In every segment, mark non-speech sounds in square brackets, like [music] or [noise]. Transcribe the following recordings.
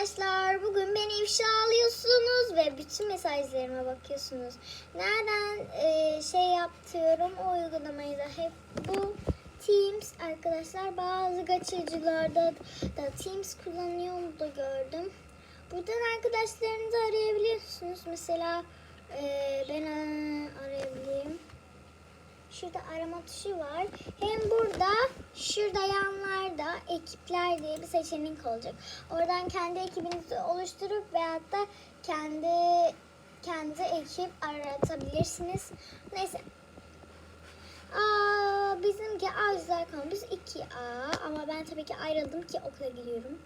arkadaşlar. Bugün beni ifşa alıyorsunuz ve bütün mesajlarıma bakıyorsunuz. Nereden e, şey yapıyorum o uygulamayı da hep bu Teams arkadaşlar. Bazı kaçırıcılarda da Teams kullanıyor da gördüm. Buradan arkadaşlarınızı arayabiliyorsunuz. Mesela e, ben e, arayabilirim. Şurada arama tuşu var. Hem burada şurada yanlarda ekipler diye bir seçenek olacak. Oradan kendi ekibinizi oluşturup veyahut da kendi kendi ekip aratabilirsiniz. Neyse. Aa, bizimki A güzel kampüs 2A ama ben tabii ki ayrıldım ki okula gidiyorum.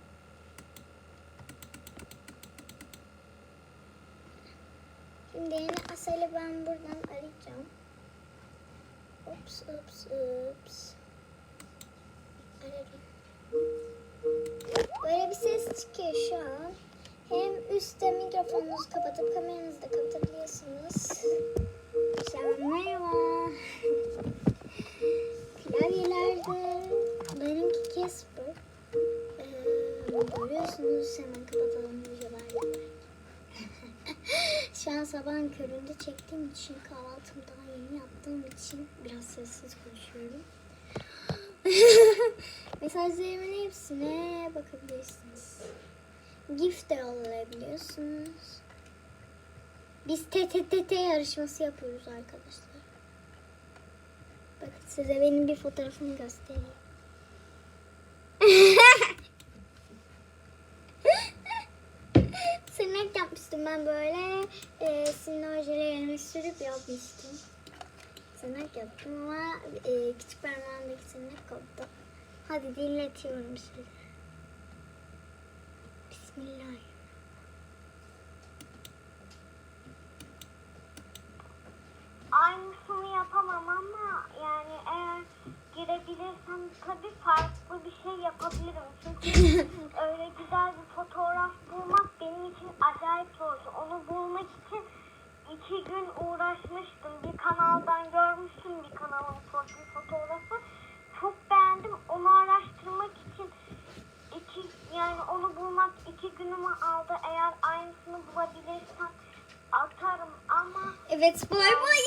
Şimdi yeni Asel'i ben buradan arayacağım. Ups ups ups. Böyle bir ses çıkıyor şu an. Hem üstte mikrofonunuzu kapatıp kameranızı da kapatabiliyorsunuz. Selam merhaba. Klavyelerde benimki Casper. Ee, görüyorsunuz hemen kapatalım videoları. Şu an sabahın köründe çektiğim için kahvaltımı daha yeni yaptığım için biraz sessiz konuşuyorum. [laughs] Mesajlarımın hepsine bakabilirsiniz. Gift de yollayabiliyorsunuz. Biz TTTT yarışması yapıyoruz arkadaşlar. Bakın size benim bir fotoğrafımı göstereyim. Yapmıştım ben böyle. E, sinir sürüp yapmıştım. Tırnak yaptım ama e, küçük parmağımdaki tırnak koptu. Hadi dinletiyorum size. Bismillah. Aynısını yapamam ama yani eğer girebilirsem tabii farklı bir şey yapabilirim. Çünkü [laughs] öyle güzel bir fotoğraf bulmak benim için acayip zordu. Onu bulmak için iki gün uğraşmıştım. Bir kanaldan görmüştüm bir kanalın profil fotoğrafı. Çok beğendim. Onu araştırmak için iki yani onu bulmak iki günümü aldı. Eğer aynısını bulabilirsem atarım ama Evet bay bay.